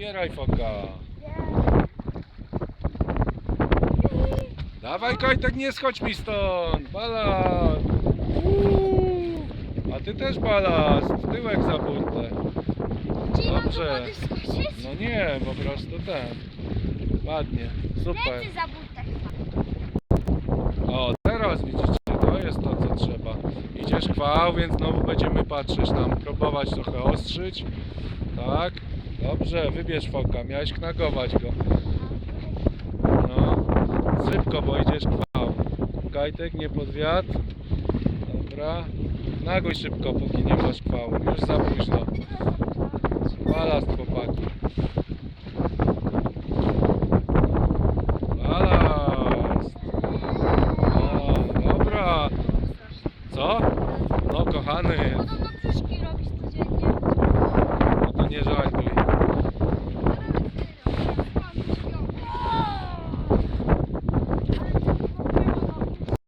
Czekaj, foka. Dawaj, Kajtek, nie schodź mi stąd. Balast. Uuu. A ty też balast. Tyłek za burtę. Dobrze. No nie, po prostu ten. Ładnie. Super. Plecy za burtę chwal. O, teraz widzicie, to jest to, co trzeba. Idziesz chwał, więc znowu będziemy patrzeć tam, próbować trochę ostrzyć. Tak, dobrze, wybierz foka, miałeś knagować go. No, szybko, bo idziesz chwał. Kajtek, nie pod wiatr. Dobra, naguj szybko, póki nie masz chwału. Już za późno. Balast, chłopaki. Balast. O, dobra. Co? No kochany,